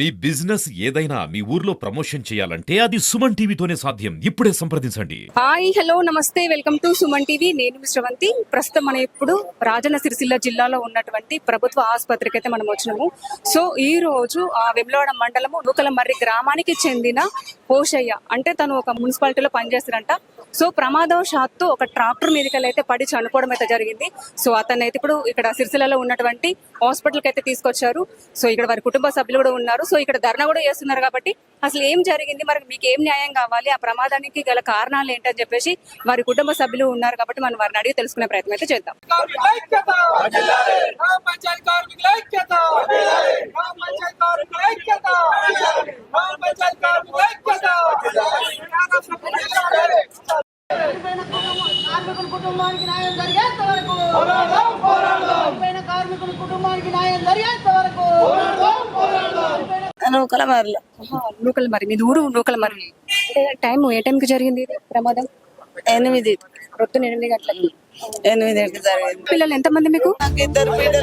మీ business ఏదైనా మీ ఊర్లో promotion చేయాలంటే అది సుమన్ టీవీతోనే సాధ్యం. ఇప్పుడే సంప్రదించండి. హాయ్ హలో నమస్తే. Welcome to Suman TV. నేను మిశ్రవంతి ప్రస్తుతం మనం ఇప్పుడు రాజన్న సిరిసిల్ల జిల్లాలో ఉన్నటువంటి ప్రభుత్వ ఆసుపత్రికి అయితే మనం వచ్చినాము. సో ఈ రోజు ఆ వెమ్లవాడ మండలము నూకల మర్రి గ్రామానికి చెందిన పోషయ్య అంటే తను ఒక మున్సిపాలిటీలో పనిచేస్తారంట సో ప్రమాదవశాత్తు ఒక ట్రాక్టర్ మీదకెళ్ళి అయితే పడి చనిపోవడం అయితే జరిగింది. సో అతను అయితే ఇప్పుడు ఇక్కడ సిరిసిల్లలో ఉన్నటువంటి హాస్పిటల్కి అయితే తీసుకొచ్చారు. సో ఇక్కడ వారి కుటుంబ సభ్యులు కూడా ఉన్నారు. సో ఇక్కడ ధర్నా కూడా చేస్తున్నారు కాబట్టి అసలు ఏం జరిగింది? మరి మీకు ఏం న్యాయం కావాలి? ఆ ప్రమాదానికి గల కారణాలు ఏంటని చెప్పేసి వారి కుటుంబ సభ్యులు ఉన్నారు కాబట్టి మనం వారిని అడిగి తెలుసుకునే ప్రయత్నం అయితే చేద్దాం. కార్మికుల కుటుంబానికి న్యాయం జరిగేంత వరకు. చనిపోయిన కార్మికుల కుటుంబానికి న్యాయం జరిగేంత వరకు. నూకల మరలు నూకల మరి మీ ఊరు నూకల మరి టైం ఏ టైంకి జరిగింది ఇది? ప్రమాదం? ఎనిమిది. ప్రొద్దున ఎనిమిది గంటలకి ఎనిమిదింటికి జరిగింది. పిల్లలు ఎంతమంది మీకు? నాకు ఇద్దరు లేదు.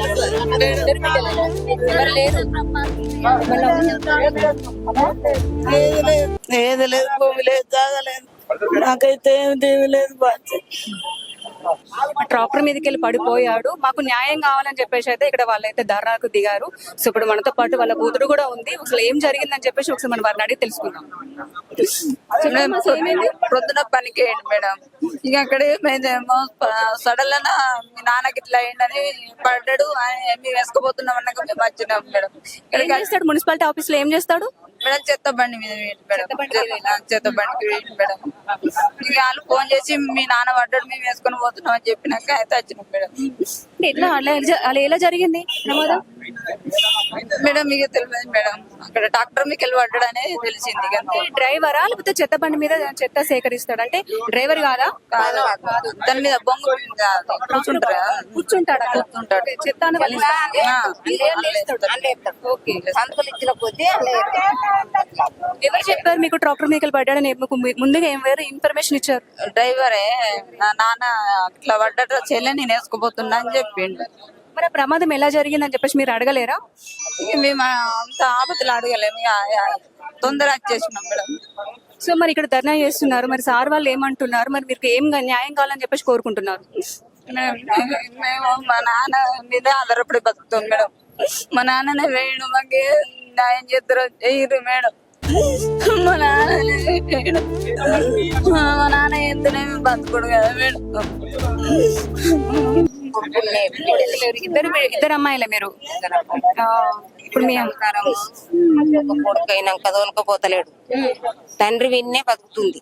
ఏది లేదు. భూమి లేదు జాగలేదు నాకైతే ఏమి లేదు బాధ్యత. ట్రాక్టర్ మీదకి వెళ్ళి పడిపోయాడు. మాకు న్యాయం కావాలని చెప్పేసి అయితే ఇక్కడ వాళ్ళైతే ధర్నాకు దిగారు. సో ఇప్పుడు మనతో పాటు వాళ్ళ కూతురు కూడా ఉంది. అసలు ఏం జరిగిందని చెప్పేసి ఒకసారి మనం వారిని అడిగి తెలుసుకుందాం. ప్రొద్దున పనికి వేయండి మేడం? ఇక అక్కడ ఏమైందేమో సడన్ మీ నాన్నకి ఇట్లా అయిందని పడ్డాడు. ఆయన మేము వేసుకుపోతున్నాం అన్నాక మేము వచ్చినాం మేడం. ఏం చేస్తాడు? మున్సిపాలిటీ ఆఫీస్లో ఏం చేస్తాడు? మేడం చెత్త బండి మీద మేడం. చెత్త- బండికి మేడం. ఇక వాళ్ళు ఫోన్ చేసి మీ నాన్న పడ్డాడు మేము వేసుకొని పోతున్నాం అని చెప్పినాక అయితే వచ్చినాం మేడం. ఎట్లా? అలా ఎలా జరిగింది? ప్రమాదం? మేడం మీకు తెలియదు మేడం. అక్కడ డాక్టర్ మీకు వెళ్ళి పడ్డాడు అనేది తెలిసింది అంతే. డ్రైవరా? లేకపోతే చెత్త బండి మీద చెత్త సేకరిస్తాడు? అంటే డ్రైవర్ కాదా? కాదు దాని మీద బొంగు కూర్చుంటారా? కూర్చుంటాడా? కూర్చుంటాడు. చెత్త అని వాళ్ళు ఆ, ఓకే. సంతకలు ఇచ్చిన కొద్దీ ఎవరు చెప్పారు మీకు ట్రాక్టర్ మీకల్ పడ్డాడని మీకు ము- ముందుగా ఏం వేరే? ఇన్ఫర్మేషన్ ఇచ్చారు. డ్రైవరే నా నాన్న ఇట్లా పడ్డట చెల్లె నేను వేసుకుపోతున్నా అని చెప్పిండు. మరి ప్రమాదం ఎలా జరిగిందని చెప్పేసి మీరు అడగలేరా? ఇక మేము అంత ఆపదలు అడగలేము. ఇక తొందర వచ్చేసినాం మేడం. సో మరి ఇక్కడ ధర్నా చేస్తున్నారు. మరి సార్ వాళ్ళు ఏమంటున్నారు? మరి మీకు ఏం న్యాయం కావాలని చెప్పేసి కోరుకుంటున్నారు? మేము మేము మా నాన్న మీద ఆధారపడి బతుకుతాం మేడం. మా నాన్ననే వేయడం మాకు న్యాయం చేద్దరు చేయరు మేడం. మా వేయడు మా నాన్న ఎంతనేమి బతుకుడు కదా మేడం. ఇద్దరు ఇద్దరు అమ్మాయిలే మీరు ఇప్పుడు మీ కొడుకు అయినాక తండ్రి విన్నే బతుకుతుంది.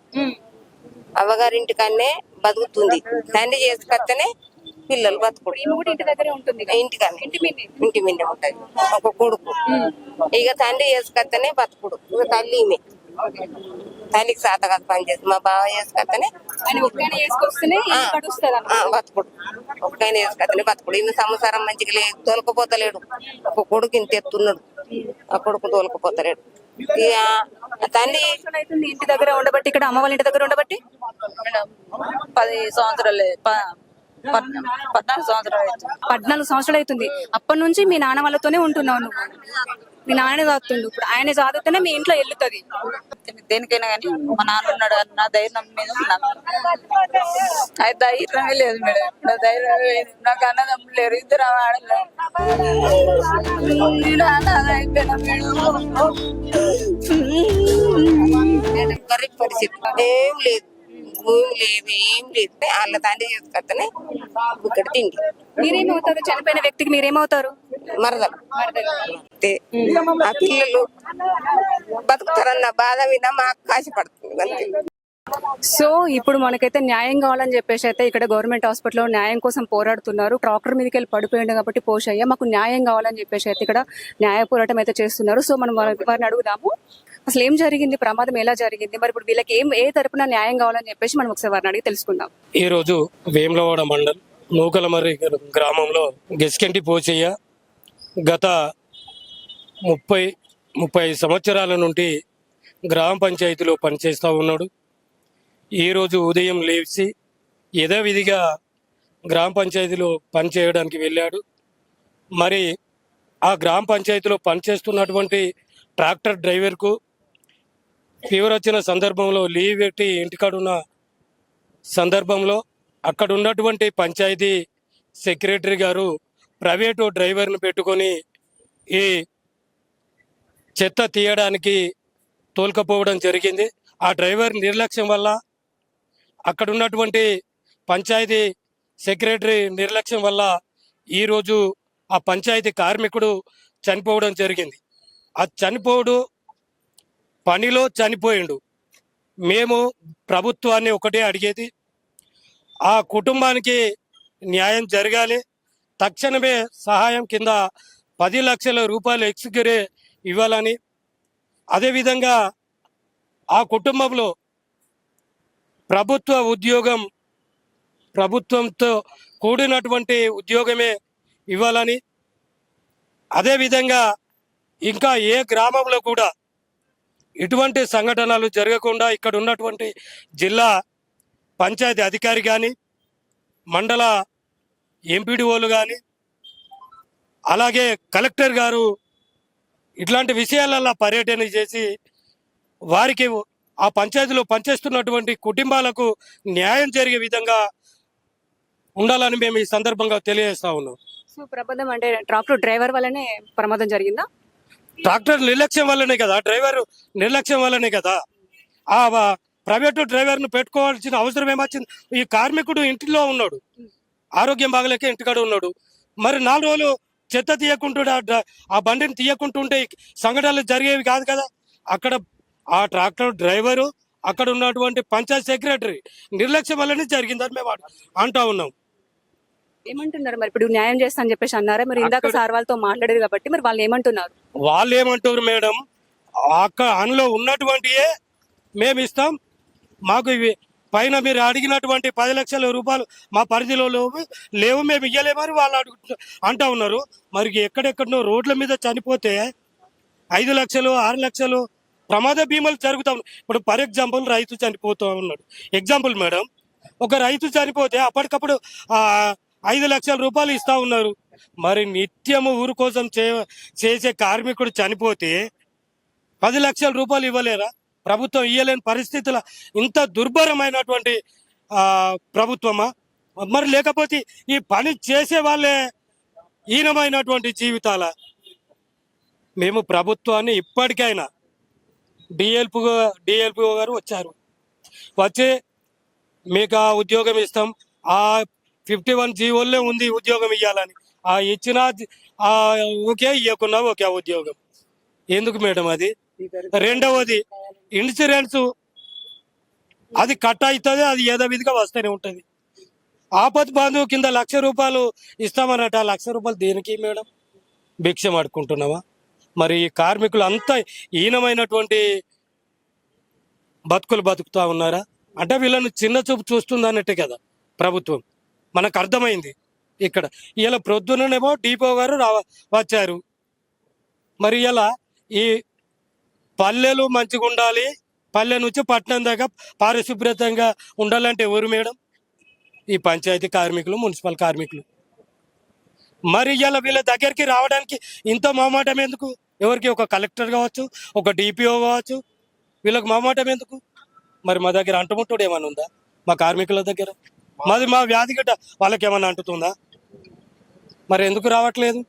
అవ్వగారింటికన్నే బతుకుతుంది. తండ్రి చేసుకొస్తేనే పిల్లలు బతుకుడు. ఇంటి దగ్గరే ఉంటుంది ఇంటికన్నే ఇంటి మీదే. ఉంటది. ఒక కొడుకు. ఇక తండ్రి చేసుకొస్తేనే బతుకుడు. ఇక తల్లి తల్లికి కాదు పని చేసి మా బావ చేసుకొస్తేనే బతుకుడు. ఒకటైనా చేసుకొస్తేనే బతుకుడు. ఈమె సంసారం మంచిగా లేదు తోలుకపోతలేడు. ఒక కొడుకు ఇంత ఎత్తున్నాడు. ఆ కొడుకు తోలుకపోతలేడు. తల్లి అవుతుంది ఇంటి దగ్గర ఉండబట్టి ఇక్కడ అమ్మ వాళ్ళ ఇంటి దగ్గర ఉండబట్టి? పది సంవత్సరాలు పద్నాలుగు సంవత్సరాలు పద్నాలుగు సంవత్సరాలు అవుతుంది. అప్పటి నుంచి మీ నాన్న వాళ్ళతోనే ఉంటున్నావు నువ్వు. మీ నాన్నే చదువుతుండు ఇప్పుడు ఆయన చదివితేనే మీ ఇంట్లో వెళ్ళుతుంది దేనికైనా కానీ మా నాన్న ఉన్నాడు నా ధైర్యం మీద ఉన్నాను అది ధైర్యమే లేదు మేడం. నా ధైర్యం లేదు. నాకు అన్నదమ్ములు లేరు ఇద్దరు ఆడలేదు నేను అనాథ అయిపోయినా మేడం గరీబ్ పరిస్థితి ఏం లేదు. భూమి లేదు ఏం లేదు. వాళ్ళ తండ్రి చేసుకొస్తేనే ఇక్కడ తిండి. మీరేమవుతారు? చనిపోయిన వ్యక్తికి మీరేమవుతారు? మరదలు. అంతే. ఆ పిల్లలు బతుకుతారన్న బాధ మీద మాకు కాశపడుతుంది అంతే. సో ఇప్పుడు మనకైతే న్యాయం కావాలని చెప్పేసి అయితే ఇక్కడ గవర్నమెంట్ హాస్పిటల్లో న్యాయం కోసం పోరాడుతున్నారు. ట్రాక్టర్ మీదకి వెళ్ళి పడిపోయింది కాబట్టి పోషయ్య మాకు న్యాయం కావాలని చెప్పేసి అయితే ఇక్కడ న్యాయ పోరాటం అయితే చేస్తున్నారు. సో మనం వారిని అడుగుదాము. అసలు ఏం జరిగింది? ప్రమాదం ఎలా జరిగింది? మరి ఇప్పుడు వీళ్ళకి ఏం ఏ తరపున న్యాయం కావాలని చెప్పేసి మనం ఒకసారి వారిని అడిగి తెలుసుకుందాం. ఈ రోజు వేములవాడ మండల్ నూకలమర్రి గ్రామంలో గెస్కెంటి పోచయ్య గత ముప్పై ముప్పై సంవత్సరాల నుండి గ్రామ పంచాయతీలో పనిచేస్తూ ఉన్నాడు. ఈరోజు ఉదయం లేచి యథావిధిగా గ్రామ పంచాయతీలో పనిచేయడానికి వెళ్ళాడు. మరి ఆ గ్రామ పంచాయతీలో పనిచేస్తున్నటువంటి ట్రాక్టర్ డ్రైవర్కు ఫీవర్ వచ్చిన సందర్భంలో లీవ్ పెట్టి ఇంటికాడ ఉన్న సందర్భంలో అక్కడ ఉన్నటువంటి పంచాయతీ సెక్రటరీ గారు ప్రైవేటు డ్రైవర్ని పెట్టుకొని ఈ చెత్త తీయడానికి తోలుకపోవడం జరిగింది. ఆ డ్రైవర్ నిర్లక్ష్యం వల్ల అక్కడ ఉన్నటువంటి పంచాయతీ సెక్రటరీ నిర్లక్ష్యం వల్ల ఈరోజు ఆ పంచాయతీ కార్మికుడు చనిపోవడం జరిగింది. ఆ చనిపోడు పనిలో చనిపోయిండు. మేము ప్రభుత్వాన్ని ఒకటే అడిగేది ఆ కుటుంబానికి న్యాయం జరగాలి తక్షణమే సహాయం కింద పది లక్షల రూపాయలు ఎక్స్క్యూరే ఇవ్వాలని. అదేవిధంగా ఆ కుటుంబంలో ప్రభుత్వ ఉద్యోగం ప్రభుత్వంతో కూడినటువంటి ఉద్యోగమే ఇవ్వాలని. అదేవిధంగా ఇంకా ఏ గ్రామంలో కూడా ఇటువంటి సంఘటనలు జరగకుండా ఇక్కడ ఉన్నటువంటి జిల్లా పంచాయతీ అధికారి కానీ మండల ఎంపీడీఓలు కానీ అలాగే కలెక్టర్ గారు ఇట్లాంటి విషయాలలో పర్యటన చేసి వారికి ఆ పంచాయతీలో పనిచేస్తున్నటువంటి కుటుంబాలకు న్యాయం జరిగే విధంగా ఉండాలని మేము ఈ సందర్భంగా తెలియజేస్తా ఉన్నాం. సో ప్రమాదం అంటే ట్రాక్టర్ డ్రైవర్ వల్లనే ప్రమాదం జరిగిందా? ట్రాక్టర్ నిర్లక్ష్యం వల్లనే కదా డ్రైవర్ నిర్లక్ష్యం వల్లనే కదా. ఆ ప్రైవేటు డ్రైవర్ను పెట్టుకోవాల్సిన అవసరం ఏమొచ్చింది? ఈ కార్మికుడు ఇంటిలో ఉన్నాడు. ఆరోగ్యం బాగలేక ఇంటికాడ ఉన్నాడు. మరి నాలుగు రోజులు చెత్త తీయకుంటుంటే ఆ బండిని తీయకుంటుంటే సంఘటనలు జరిగేవి కాదు కదా. అక్కడ ఆ ట్రాక్టర్ డ్రైవరు అక్కడ ఉన్నటువంటి పంచాయత్ సెక్రటరీ నిర్లక్ష్యం వల్లనే జరిగిందని మేము అంటా ఉన్నాం. ఏమంటున్నారు మరి? ఇప్పుడు న్యాయం చేస్తా అని చెప్పేసి అన్నారా? మరి ఇందాక సార్ వాళ్ళతో మాట్లాడారు కాబట్టి మరి వాళ్ళు ఏమంటున్నారు? వాళ్ళు ఏమంటారు మేడం? అక్కడ అందులో ఉన్నటువంటియే మేము ఇస్తాం. మాకు ఇవి పైన మీరు అడిగినటువంటి పది లక్షల రూపాయలు మా పరిధిలో లేవు లేవు మేము ఇయ్యలేమని వాళ్ళు అడుగు అంటా ఉన్నారు. మరి ఎక్కడెక్కడనో రోడ్ల మీద చనిపోతే ఐదు లక్షలు ఆరు లక్షలు ప్రమాద బీమాలు జరుగుతా ఇప్పుడు ఫర్ ఎగ్జాంపుల్ రైతు చనిపోతూ ఉన్నాడు. ఎగ్జాంపుల్ మేడం ఒక రైతు చనిపోతే అప్పటికప్పుడు ఐదు లక్షల రూపాయలు ఇస్తా ఉన్నారు. మరి నిత్యము ఊరు కోసం చే చేసే కార్మికుడు చనిపోతే పది లక్షల రూపాయలు ఇవ్వలేరా? ప్రభుత్వం ఇవ్వలేని పరిస్థితుల ఇంత దుర్భరమైనటువంటి ప్రభుత్వమా? మరి లేకపోతే ఈ పని చేసే వాళ్ళే హీనమైనటువంటి జీవితాల? మేము ప్రభుత్వాన్ని ఇప్పటికైనా డిఎల్పి డిఎల్పిఓ గారు వచ్చారు. వచ్చి మీకు ఆ ఉద్యోగం ఇస్తాం. ఆ ఫిఫ్టీ వన్ జీవోల్లే ఉంది ఉద్యోగం ఇవ్వాలని ఆ ఇచ్చిన ఆ ఓకే ఇవ్వకున్నా ఓకే ఆ ఉద్యోగం. ఎందుకు మేడం అది? రెండవది ఇన్సూరెన్స్ అది కట్ అవుతుంది అది యథావిధిగా వస్తూనే ఉంటుంది. ఆపత్ బంధువు కింద లక్ష రూపాయలు ఇస్తామన్నట్టు ఆ లక్ష రూపాయలు దేనికి మేడం? భిక్షం అడుకుంటున్నావా మరి ఈ కార్మికులు అంతా హీనమైనటువంటి బతుకులు బతుకుతా ఉన్నారా? అంటే వీళ్ళను చిన్న చూపు చూస్తుంది అన్నట్టే కదా ప్రభుత్వం. మనకు అర్థమైంది ఇక్కడ. ఇలా ప్రొద్దుననేమో డిపో గారు వచ్చారు. మరి ఇలా ఈ పల్లెలు మంచిగా ఉండాలి. పల్లె నుంచి పట్టణం దాకా పారిశుభ్రతంగా ఉండాలంటే ఎవరు మేడం? ఈ పంచాయతీ కార్మికులు మున్సిపల్ కార్మికులు. మరి ఇలా వీళ్ళ దగ్గరికి రావడానికి ఇంత మొహమాటం ఎందుకు? ఎవరికి? ఒక కలెక్టర్ కావచ్చు ఒక డిపిఓ కావచ్చు. వీళ్ళకి మొహమాటం ఎందుకు? మరి మా దగ్గర అంటుముట్టుడు ఏమైనా ఉందా? మా కార్మికుల దగ్గర? మాది మా వ్యాధి గడ్డ వాళ్ళకి ఏమైనా అంటుతుందా? మరి ఎందుకు రావట్లేదు?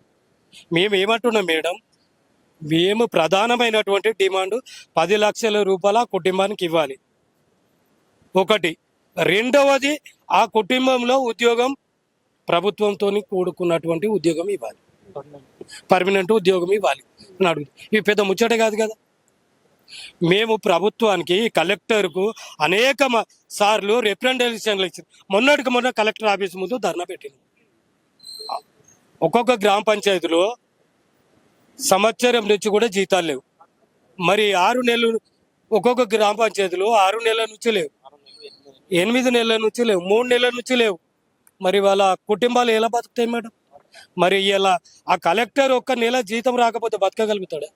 మేము ఏమంటున్నాం మేడం మేము ప్రధానమైనటువంటి డిమాండ్ పది లక్షల రూపాయల కుటుంబానికి ఇవ్వాలి. ఒకటి. రెండవది ఆ కుటుంబంలో ఉద్యోగం ప్రభుత్వంతో కూడుకున్నటువంటి ఉద్యోగం ఇవ్వాలి. పర్మనెంట్ ఉద్యోగం ఇవ్వాలి. అని అడుగుతుంది ఇవి పెద్ద ముచ్చట కాదు కదా? మేము ప్రభుత్వానికి కలెక్టర్కు అనేక సార్లు రిప్రజెంటేషన్లు ఇచ్చారు మొన్నటికి మొన్న కలెక్టర్ ఆఫీస్ ముందు ధర్నా పెట్టింది. ఒక్కొక్క గ్రామ పంచాయతీలో సంవత్సరం నుంచి కూడా జీతాలు లేవు. మరి ఆరు నెలలు ఒక్కొక్క గ్రామ పంచాయతీలో ఆరు నెలల నుంచి లేవు. ఎనిమిది నెలల నుంచి లేవు. మూడు నెలల నుంచి లేవు. మరి వాళ్ళ కుటుంబాలు ఎలా బతుకుతాయి మేడం? మరి ఇలా ఆ కలెక్టర్ ఒక్క నెల జీతం రాకపోతే బతకగలుగుతాడా?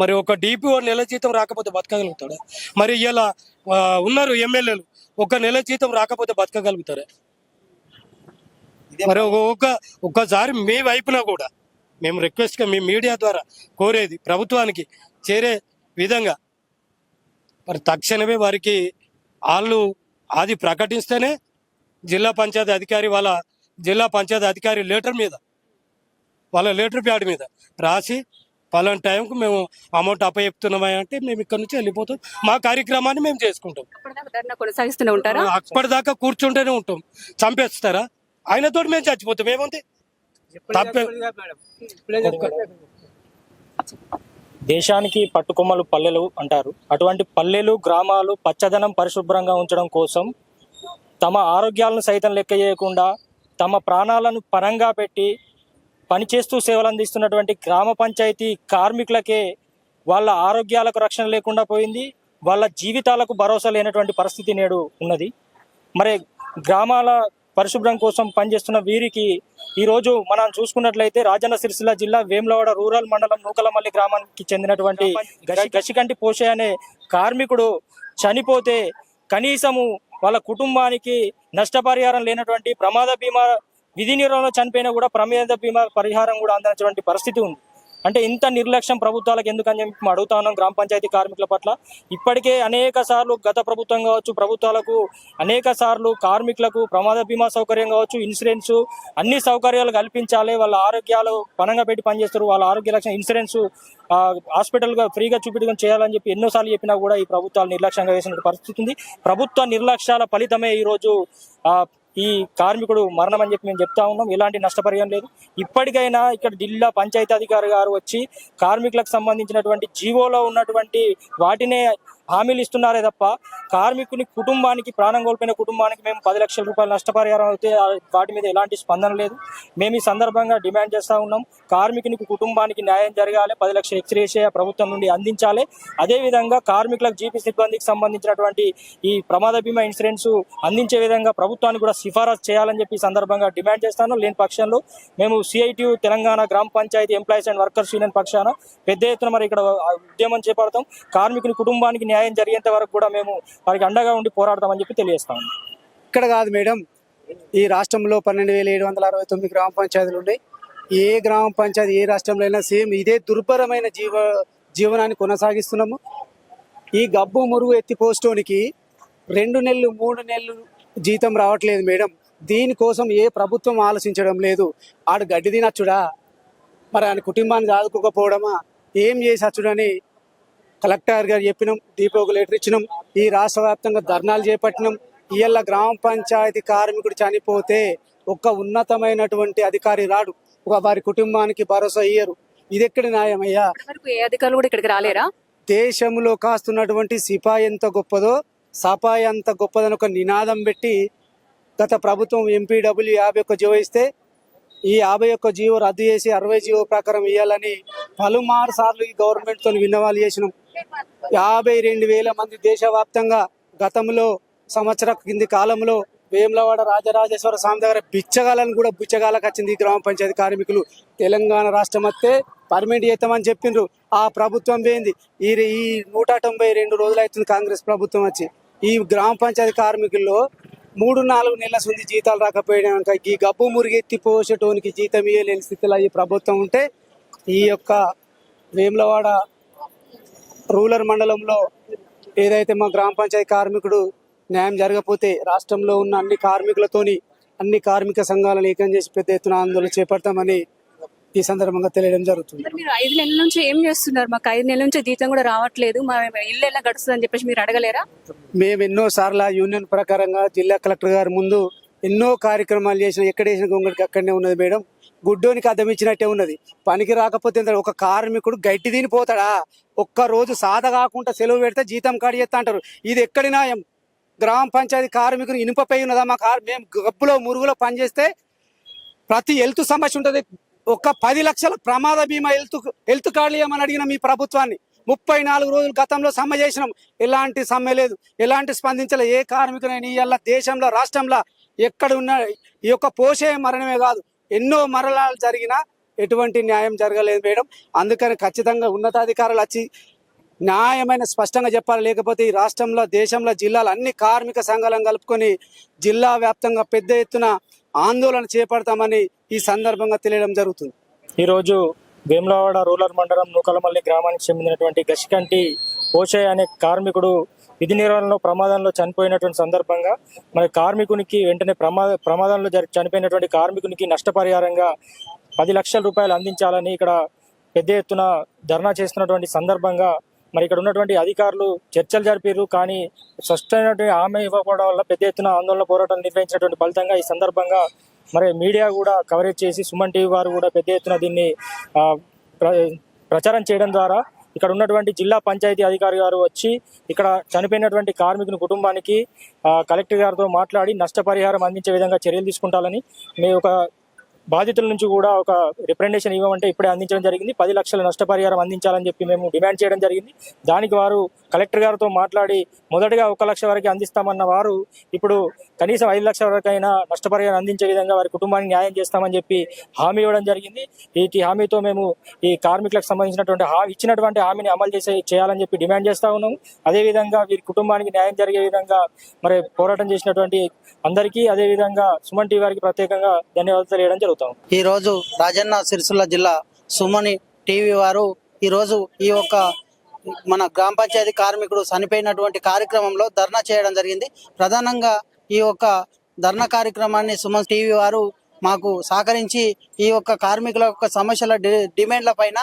మరి ఒక డిపిఓ నెల జీతం రాకపోతే బతకగలుగుతాడా? మరి ఇలా ఉన్నారు ఎమ్మెల్యేలు ఒక నెల జీతం రాకపోతే బతకగలుగుతారా? మరి ఒక ఒక్కసారి మీ వైపున కూడా మేము రిక్వెస్ట్గా మీ మీడియా ద్వారా కోరేది ప్రభుత్వానికి చేరే విధంగా. మరి తక్షణమే వారికి వాళ్ళు అది ప్రకటిస్తేనే జిల్లా పంచాయతీ అధికారి వాళ్ళ జిల్లా పంచాయతీ అధికారి లెటర్ మీద వాళ్ళ లెటర్ ప్యాడ్ మీద రాసి పలానా టైంకు మేము అమౌంట్ అప్పచెప్తున్నామా అంటే మేము ఇక్కడ నుంచి వెళ్ళిపోతాం. మా కార్యక్రమాన్ని మేము చేసుకుంటాం. కొనసాగిస్తూనే ఉంటారా? అప్పటిదాకా కూర్చుంటూనే ఉంటాం. చంపేస్తారా? ఆయనతో మేము చచ్చిపోతాం. ఏముంది? తప్పే. దేశానికి పట్టుకొమ్మలు పల్లెలు అంటారు. అటువంటి పల్లెలు గ్రామాలు పచ్చదనం పరిశుభ్రంగా ఉంచడం కోసం తమ ఆరోగ్యాలను సైతం లెక్క చేయకుండా తమ ప్రాణాలను పరంగా పెట్టి పనిచేస్తూ సేవలు అందిస్తున్నటువంటి గ్రామ పంచాయతీ కార్మికులకే వాళ్ళ ఆరోగ్యాలకు రక్షణ లేకుండా పోయింది. వాళ్ళ జీవితాలకు భరోసా లేనటువంటి పరిస్థితి నేడు ఉన్నది. మరి గ్రామాల పరిశుభ్రం కోసం పనిచేస్తున్న వీరికి ఈరోజు మనం చూసుకున్నట్లయితే రాజన్న సిరిసిల్ల జిల్లా వేములవాడ రూరల్ మండలం నూకలమల్లి గ్రామానికి చెందినటువంటి గసి గసికంటి పోషే అనే కార్మికుడు చనిపోతే కనీసము వాళ్ళ కుటుంబానికి నష్టపరిహారం లేనటువంటి ప్రమాద బీమా విధి నిర్వహణలో చనిపోయినా కూడా ప్రమాద బీమా పరిహారం కూడా అందించినటువంటి పరిస్థితి ఉంది. అంటే ఇంత నిర్లక్ష్యం ప్రభుత్వాలకు ఎందుకని చెప్పి మేము అడుగుతా ఉన్నాం గ్రామ పంచాయతీ కార్మికుల పట్ల. ఇప్పటికే అనేక సార్లు గత ప్రభుత్వం కావచ్చు ప్రభుత్వాలకు అనేక సార్లు కార్మికులకు ప్రమాద బీమా సౌకర్యం కావచ్చు ఇన్సూరెన్స్ అన్ని సౌకర్యాలు కల్పించాలి. వాళ్ళ ఆరోగ్యాలు పనంగా పెట్టి పనిచేస్తారు. వాళ్ళ ఆరోగ్య రక్షణ ఇన్సూరెన్స్ హాస్పిటల్గా ఫ్రీగా చూపించడం చేయాలని చెప్పి ఎన్నోసార్లు చెప్పినా కూడా ఈ ప్రభుత్వాలు నిర్లక్ష్యంగా వేసిన పరిస్థితి ఉంది. ప్రభుత్వ నిర్లక్ష్యాల ఫలితమే ఈరోజు ఈ కార్మికుడు మరణం అని చెప్పి మేము చెప్తా ఉన్నాం. ఎలాంటి నష్టపరిహారం లేదు. ఇప్పటికైనా ఇక్కడ జిల్లా పంచాయతీ అధికారి గారు వచ్చి కార్మికులకు సంబంధించినటువంటి జీవోలో ఉన్నటువంటి వాటినే హామీలు ఇస్తున్నారే తప్ప కార్మికుని కుటుంబానికి ప్రాణం కోల్పోయిన కుటుంబానికి మేము పది లక్షల రూపాయలు నష్టపరిహారం అయితే వాటి మీద ఎలాంటి స్పందన లేదు. మేము ఈ సందర్భంగా డిమాండ్ చేస్తా ఉన్నాం. కార్మికునికి కుటుంబానికి న్యాయం జరగాలి పది లక్షల ఎక్స్రేషియా ప్రభుత్వం నుండి అందించాలి. అదేవిధంగా కార్మికులకు జీపీ సిబ్బందికి సంబంధించినటువంటి ఈ ప్రమాద బీమా ఇన్సూరెన్స్ అందించే విధంగా ప్రభుత్వానికి కూడా సిఫారసు చేయాలని చెప్పి సందర్భంగా డిమాండ్ చేస్తాను. లేని పక్షంలో మేము సిఐటి తెలంగాణ గ్రామ panchayat employees and workers union పక్షాన పెద్ద ఎత్తున మరి ఇక్కడ ఉద్యమం చేపడతాం. కార్మికుని కుటుంబానికి న్యాయం జరిగేంత వరకు కూడా మేము వారికి అండగా ఉండి పోరాడతామని చెప్పి తెలియజేస్తాం ఇక్కడ కాదు మేడం ఈ రాష్ట్రంలో పన్నెండు వేల ఏడు వందల అరవై తొమ్మిది గ్రామ పంచాయతీలు ఉన్నాయి ఏ గ్రామ పంచాయతీ ఏ రాష్ట్రంలో అయినా సేమ్ ఇదే దుర్భరమైన జీవ జీవనాన్ని కొనసాగిస్తున్నాము. ఈ గబ్బు మురుగు ఎత్తిపోస్టోనికి రెండు నెలలు మూడు నెలలు జీతం రావట్లేదు మేడం. దీనికోసం ఏ ప్రభుత్వం ఆలోచించడం లేదు. ఆడు గడ్డి తినచ్చుడా? మరి ఆయన కుటుంబాన్ని ఆదుకోకపోవడమా? ఏం చేసచ్చుడని కలెక్టర్ గారు చెప్పినాం దీపోకు లెటర్ ఇచ్చినాం ఈ రాష్ట్ర వ్యాప్తంగా ధర్నాలు చేపట్టినాం. ఇవాళ గ్రామ పంచాయతీ కార్మికుడు చనిపోతే ఒక్క ఉన్నతమైనటువంటి అధికారి రాడు. ఒక వారి కుటుంబానికి భరోసా ఇయ్యరు. ఇది ఎక్కడి న్యాయం అయ్యా ఇప్పటివరకు ఏ అధికారులు కూడా ఇక్కడికి రాలేరా? దేశంలో కాస్తున్నటువంటి సిపాయి ఎంత గొప్పదో సపాయి అంత గొప్పదని ఒక నినాదం పెట్టి గత ప్రభుత్వం ఎంపీడబ్ల్యూ యాభై ఒక్క జీవో ఇస్తే ఈ యాభై ఒక్క జీవో రద్దు చేసి అరవై జీవో ప్రకారం ఇవ్వాలని పలుమారు సార్లు ఈ గవర్నమెంట్తో విన్నవాళ్ళు చేసినాం. యాభై రెండు వేల మంది దేశవ్యాప్తంగా గతంలో సంవత్సర కింది కాలంలో వేములవాడ రాజరాజేశ్వర స్వామి దగ్గర బిచ్చగాలను కూడా బుచ్చగాలకు వచ్చింది ఈ గ్రామ పంచాయతీ కార్మికులు. తెలంగాణ రాష్ట్రం వస్తే పర్మిట్ చేస్తామని చెప్పిండ్రు. ఆ ప్రభుత్వం పోయింది ఈ ఈ నూట తొంభై రెండు రోజులు అవుతుంది కాంగ్రెస్ ప్రభుత్వం వచ్చి. ఈ గ్రామ పంచాయతీ కార్మికుల్లో మూడు నాలుగు నెలల సుంది జీతాలు రాకపోయాక ఈ గబ్బు మురిగెత్తి పోసేటోనికి జీతం ఇవ్వలేని స్థితిలో ఈ ప్రభుత్వం ఉంటే ఈ యొక్క వేములవాడ రూరల్ మండలంలో ఏదైతే మా గ్రామ పంచాయతీ కార్మికుడు న్యాయం జరగకపోతే రాష్ట్రంలో ఉన్న అన్ని కార్మికులతోని అన్ని కార్మిక సంఘాలను ఏకం చేసి పెద్ద ఎత్తున ఆందోళన చేపడతామని ఈ సందర్భంగా తెలియడం జరుగుతుంది. మరి మీరు ఐదు నెలల నుంచి ఏం చేస్తున్నారు? మాకు ఐదు నెలల నుంచి జీతం కూడా రావట్లేదు. మా ఇల్లు ఎలా గడుస్తుంది అని చెప్పేసి మీరు అడగలేరా? మేము ఎన్నో సార్లు యూనియన్ ప్రకారంగా జిల్లా కలెక్టర్ గారి ముందు ఎన్నో కార్యక్రమాలు చేసిన ఎక్కడ వేసిన గొంగడికి అక్కడనే ఉన్నది మేడం. గుడ్డోనికి అద్దం ఇచ్చినట్టే ఉన్నది. పనికి రాకపోతే ఒక కార్మికుడు గట్టి తిని పోతాడా? ఒక్క రోజు సాధ కాకుండా సెలవు పెడితే జీతం కాడి చేస్తా అంటారు. ఇది ఎక్కడి న్యాయం? గ్రామ పంచాయతీ కార్మికులు ఇనుపపై ఉన్నదా? మా కార్ మేము గబ్బులో మురుగులో పనిచేస్తే ప్రతి హెల్త్ సమస్య ఉంటుంది. ఒక పది లక్షల ప్రమాద బీమా హెల్త్ హెల్త్ కార్డులు ఇవ్వమని అడిగిన మీ ప్రభుత్వాన్ని. ముప్పై నాలుగు రోజులు గతంలో సమ్మె చేసినాం. ఎలాంటి సమ్మె లేదు. ఎలాంటి స్పందించలే. ఏ కార్మికులైనా ఇవాళ దేశంలో రాష్ట్రంలో ఎక్కడ ఉన్న ఈ యొక్క పోషే మరణమే కాదు. ఎన్నో మరణాలు జరిగినా ఎటువంటి న్యాయం జరగలేదు మేడం. అందుకని ఖచ్చితంగా ఉన్నతాధికారులు వచ్చి న్యాయమైన స్పష్టంగా చెప్పాలి. లేకపోతే ఈ రాష్ట్రంలో దేశంలో జిల్లాలో అన్ని కార్మిక సంఘాలను కలుపుకొని జిల్లా వ్యాప్తంగా పెద్ద ఎత్తున ఆందోళన చేపడతామని ఈ సందర్భంగా తెలియడం జరుగుతుంది. ఈరోజు వేములవాడ రూరల్ మండలం నూకలమల్లి గ్రామానికి చెందినటువంటి గసికంటి ఓషయ్య అనే కార్మికుడు విధి నిర్వహణలో ప్రమాదంలో చనిపోయినటువంటి సందర్భంగా మరి కార్మికునికి వెంటనే ప్రమాద ప్రమాదంలో జరి చనిపోయినటువంటి కార్మికునికి నష్టపరిహారంగా పది లక్షల రూపాయలు అందించాలని ఇక్కడ పెద్ద ఎత్తున ధర్నా చేస్తున్నటువంటి సందర్భంగా మరి ఇక్కడ ఉన్నటువంటి అధికారులు చర్చలు జరిపారు. కానీ స్పష్టమైనటువంటి హామీ ఇవ్వకపోవడం వల్ల పెద్ద ఎత్తున ఆందోళన పోరాటం నిర్వహించినటువంటి ఫలితంగా ఈ సందర్భంగా మరి మీడియా కూడా కవరేజ్ చేసి సుమన్ టీవీ వారు కూడా పెద్ద ఎత్తున దీన్ని ప్ర- ప్రచారం చేయడం ద్వారా ఇక్కడ ఉన్నటువంటి జిల్లా పంచాయతీ అధికారి గారు వచ్చి ఇక్కడ చనిపోయినటువంటి కార్మికుని కుటుంబానికి కలెక్టర్ గారితో మాట్లాడి నష్టపరిహారం అందించే విధంగా చర్యలు తీసుకుంటాలని మీ ఒక బాధితుల నుంచి కూడా ఒక రిప్రజెంటేషన్ ఇవ్వమంటే ఇప్పుడే అందించడం జరిగింది. పది లక్షల నష్టపరిహారం అందించాలని చెప్పి మేము డిమాండ్ చేయడం జరిగింది. దానికి వారు కలెక్టర్ గారితో మాట్లాడి మొదటగా ఒక లక్ష వరకు అందిస్తామన్న వారు ఇప్పుడు కనీసం ఐదు లక్షల వరకు అయినా నష్టపరిహారం అందించే విధంగా వారి కుటుంబానికి న్యాయం చేస్తామని చెప్పి హామీ ఇవ్వడం జరిగింది. ఈ హామీతో మేము ఈ కార్మికులకు సంబంధించినటువంటి ఇచ్చినటువంటి హామీని అమలు చేసే చేయాలని చెప్పి డిమాండ్ చేస్తా ఉన్నాము. అదేవిధంగా వీరి కుటుంబానికి న్యాయం జరిగే విధంగా మరి పోరాటం చేసినటువంటి అందరికీ అదేవిధంగా సుమన్ టీవీ వారికి ప్రత్యేకంగా ధన్యవాదాలు తెలియడం జరుగుతాం ఈ రోజు రాజన్న సిరిసిల్ల జిల్లా సుమని టీవీ వారు ఈరోజు ఈ యొక్క మన గ్రామ పంచాయతీ కార్మికుడు చనిపోయినటువంటి కార్యక్రమంలో ధర్నా చేయడం జరిగింది. ప్రధానంగా ఈ యొక్క ధర్నా కార్యక్రమాన్ని సుమన్ టీవీ వారు మాకు సహకరించి ఈ యొక్క కార్మికుల యొక్క సమస్యల డి- డిమాండ్ల పైన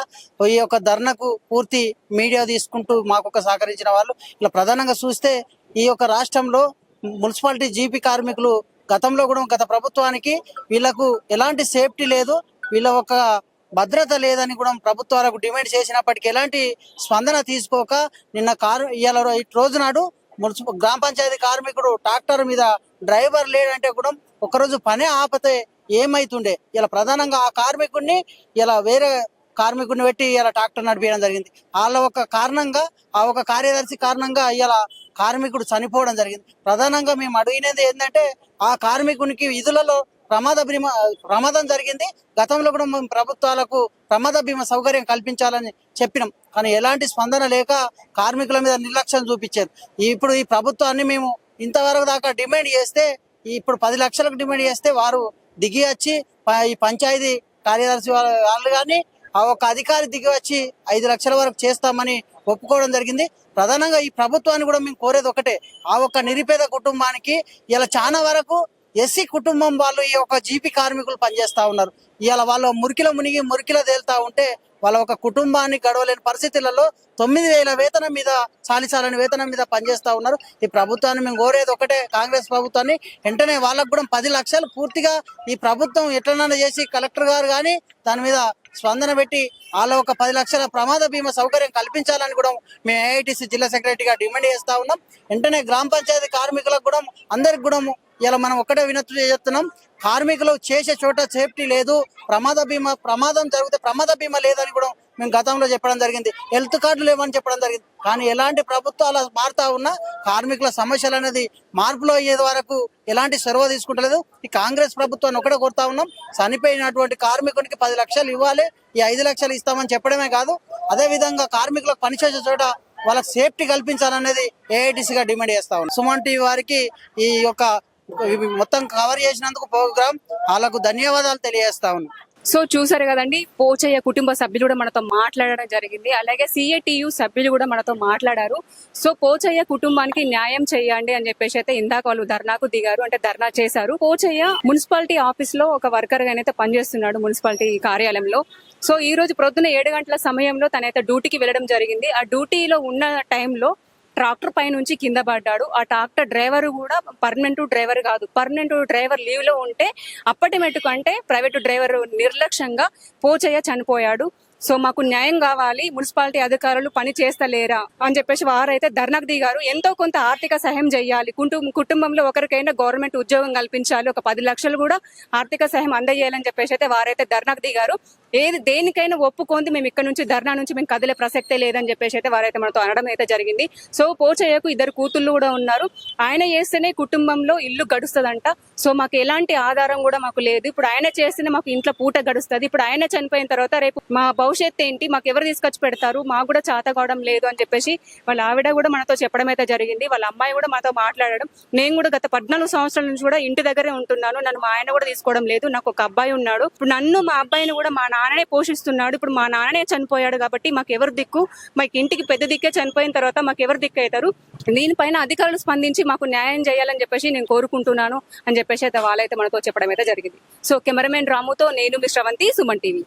ఈ యొక్క ధర్నకు పూర్తి మీడియా తీసుకుంటూ మాకు ఒక సహకరించిన వాళ్ళు. ఇలా ప్రధానంగా చూస్తే ఈ యొక్క రాష్ట్రంలో మున్సిపాలిటీ జీపీ కార్మికులు గతంలో కూడా గత ప్రభుత్వానికి వీళ్ళకు ఎలాంటి సేఫ్టీ లేదు వీళ్ళ ఒక భద్రత లేదని కూడా ప్రభుత్వాలకు డిమాండ్ చేసినప్పటికీ ఎలాంటి స్పందన తీసుకోక నిన్న కారు ఇవాళ రోజు నాడు మున్సిపల్ గ్రామ పంచాయతీ కార్మికుడు ట్రాక్టర్ మీద డ్రైవర్ లేడంటే కూడా ఒకరోజు పనే ఆపితే ఏమైతుండే? ఇలా ప్రధానంగా ఆ కార్మికుడిని ఇలా వేరే కార్మికుడిని పెట్టి ఇలా ట్రాక్టర్ నడిపించడం జరిగింది. వాళ్ళ ఒక కారణంగా ఆ ఒక కార్యదర్శి కారణంగా ఇలా కార్మికుడు చనిపోవడం జరిగింది. ప్రధానంగా మేము అడిగినది ఏంటంటే ఆ కార్మికునికి విధులలో ప్రమాద బీమా ప్రమాదం జరిగింది. గతంలో కూడా మేము ప్రభుత్వాలకు ప్రమాద బీమా సౌకర్యం కల్పించాలని చెప్పినాం. కానీ ఎలాంటి స్పందన లేక కార్మికుల మీద నిర్లక్ష్యం చూపించారు. ఇప్పుడు ఈ ప్రభుత్వాన్ని మేము ఇంతవరకు దాకా డిమాండ్ చేస్తే ఇప్పుడు పది లక్షలకు డిమాండ్ చేస్తే వారు దిగి వచ్చి ప- ఈ పంచాయతీ కార్యదర్శి వాళ్ళు కానీ ఆ ఒక అధికారి దిగి వచ్చి ఐదు లక్షల వరకు చేస్తామని ఒప్పుకోవడం జరిగింది. ప్రధానంగా ఈ ప్రభుత్వాన్ని కూడా మేము కోరేది ఒకటే. ఆ ఒక్క నిరుపేద కుటుంబానికి ఇలా చాలా వరకు ఎస్సీ కుటుంబం వాళ్ళు ఈ యొక్క జీపీ కార్మికులు పనిచేస్తా ఉన్నారు. ఇవాళ వాళ్ళు మురికిలో మునిగి మురికిలో తేలుతా ఉంటే వాళ్ళ ఒక కుటుంబాన్ని గడవలేని పరిస్థితులలో తొమ్మిది వేల వేతనం మీద చాలిసాలని వేతనం మీద పనిచేస్తూ ఉన్నారు. ఈ ప్రభుత్వాన్ని మేము కోరేది ఒకటే కాంగ్రెస్ ప్రభుత్వాన్ని. వెంటనే వాళ్ళకు కూడా పది లక్షలు పూర్తిగా ఈ ప్రభుత్వం ఎట్లనైనా చేసి కలెక్టర్ గారు కానీ దాని మీద స్పందన పెట్టి వాళ్ళ ఒక పది లక్షల ప్రమాద బీమా సౌకర్యం కల్పించాలని కూడా మేము ఏఐటిసి జిల్లా సెక్రటరీగా డిమాండ్ చేస్తా ఉన్నాం. వెంటనే గ్రామ పంచాయతీ కార్మికులకు కూడా అందరికి కూడా ఇలా మనం ఒక్కటే వినతి చేస్తున్నాం. కార్మికులు చేసే చోట సేఫ్టీ లేదు. ప్రమాద బీమా ప్రమాదం జరిగితే ప్రమాద బీమా లేదని కూడా మేము గతంలో చెప్పడం జరిగింది. హెల్త్ కార్డు లేవని చెప్పడం జరిగింది. కానీ ఎలాంటి ప్రభుత్వాలు మారుతా ఉన్నా కార్మికుల సమస్యలు అనేది మార్పులో అయ్యేది వరకు ఎలాంటి చొరవ తీసుకుంటలేదు. ఈ కాంగ్రెస్ ప్రభుత్వాన్ని ఒకటే కోరుతా ఉన్నాం. చనిపోయినటువంటి కార్మికునికి పది లక్షలు ఇవ్వాలి. ఈ ఐదు లక్షలు ఇస్తామని చెప్పడమే కాదు. అదే విధంగా కార్మికులకు పనిచేసే చోట వాళ్ళకి సేఫ్టీ కల్పించాలనేది ఏఐటీసీగా డిమాండ్ చేస్తా ఉన్నాం. సుమన్ టీవీ వారికి ఈ యొక్క మొత్తం కవర్ చేసినందుకు ప్రోగ్రామ్ వాళ్ళకు ధన్యవాదాలు తెలియజేస్తా ఉన్నాం. సో చూసారు కదండి పోచయ్య కుటుంబ సభ్యులు కూడా మనతో మాట్లాడడం జరిగింది. అలాగే సిఐటియు సభ్యులు కూడా మనతో మాట్లాడారు. సో పోచయ్య కుటుంబానికి న్యాయం చేయండి అని చెప్పేసి అయితే ఇందాక వాళ్ళు ధర్నాకు దిగారు అంటే ధర్నా చేశారు. పోచయ్య మున్సిపాలిటీ ఆఫీస్లో ఒక వర్కర్ గానైతే పనిచేస్తున్నాడు మున్సిపాలిటీ కార్యాలయంలో. సో ఈ రోజు ప్రొద్దున ఏడు గంటల సమయంలో తనైతే డ్యూటీకి వెళ్ళడం జరిగింది. ఆ డ్యూటీలో ఉన్న టైంలో ట్రాక్టర్ పై నుంచి కింద పడ్డాడు. ఆ ట్రాక్టర్ డ్రైవర్ కూడా పర్మనెంట్ డ్రైవర్ కాదు. పర్మనెంట్ డ్రైవర్ లీవ్లో ఉంటే అప్పటి మెట్టుకంటే ప్రైవేట్ డ్రైవర్ నిర్లక్ష్యంగా పోచయ్య చనిపోయాడు. సో మాకు న్యాయం కావాలి మున్సిపాలిటీ అధికారులు పని చేస్తలేరా అని చెప్పేసి వారైతే ధర్నాకు దిగారు. ఎంతో కొంత ఆర్థిక సహాయం చేయాలి. కుటుంబం కుటుంబంలో ఒకరికైనా గవర్నమెంట్ ఉద్యోగం కల్పించాలి. ఒక పది లక్షలు కూడా ఆర్థిక సహాయం అందజేయాలని చెప్పేసి అయితే వారైతే ధర్నాకు దిగారు. ఏది దేనికైనా ఒప్పుకోంది. మేము ఇక్కడ నుంచి ధర్నా నుంచి మేము కదిలే ప్రసక్తే లేదని చెప్పేసి అయితే వారైతే మనతో అనడం అయితే జరిగింది. సో పోచయ్యకు ఇద్దరు కూతుళ్ళు కూడా ఉన్నారు. ఆయన చేస్తేనే కుటుంబంలో ఇల్లు గడుస్తుందంట. సో మాకు ఎలాంటి ఆధారం కూడా మాకు లేదు. ఇప్పుడు ఆయన చేస్తేనే మాకు ఇంట్లో పూట గడుస్తుంది. ఇప్పుడు ఆయన చనిపోయిన తర్వాత రేపు మా భవిష్యత్తు ఏంటి? మాకు ఎవరు తీసుకొచ్చి పెడతారు? మాకు కూడా చేత కావడం లేదు అని చెప్పేసి వాళ్ళ ఆవిడ కూడా మనతో చెప్పడం అయితే జరిగింది. వాళ్ళ అమ్మాయి కూడా మాతో మాట్లాడడం. నేను కూడా గత పద్నాలుగు సంవత్సరాల నుంచి కూడా ఇంటి దగ్గరే ఉంటున్నాను. నన్ను మా ఆయన కూడా తీసుకోవడం లేదు. నాకు ఒక అబ్బాయి ఉన్నాడు. ఇప్పుడు నన్ను మా అబ్బాయిని కూడా మా నాన్ననే పోషిస్తున్నాడు. ఇప్పుడు మా నాన్ననే చనిపోయాడు కాబట్టి మాకు ఎవరు దిక్కు? మాకు ఇంటికి పెద్ద దిక్కే చనిపోయిన తర్వాత మాకు ఎవరు దిక్కు అవుతారు దీనిపైన అధికారులు స్పందించి మాకు న్యాయం చేయాలని చెప్పేసి నేను కోరుకుంటున్నాను అని చెప్పేసి అయితే వాళ్ళైతే మనతో చెప్పడం అయితే జరిగింది. సో కెమెరామెన్ రాముతో నేను మిశ్రవంతి సుమన్ టీవీ.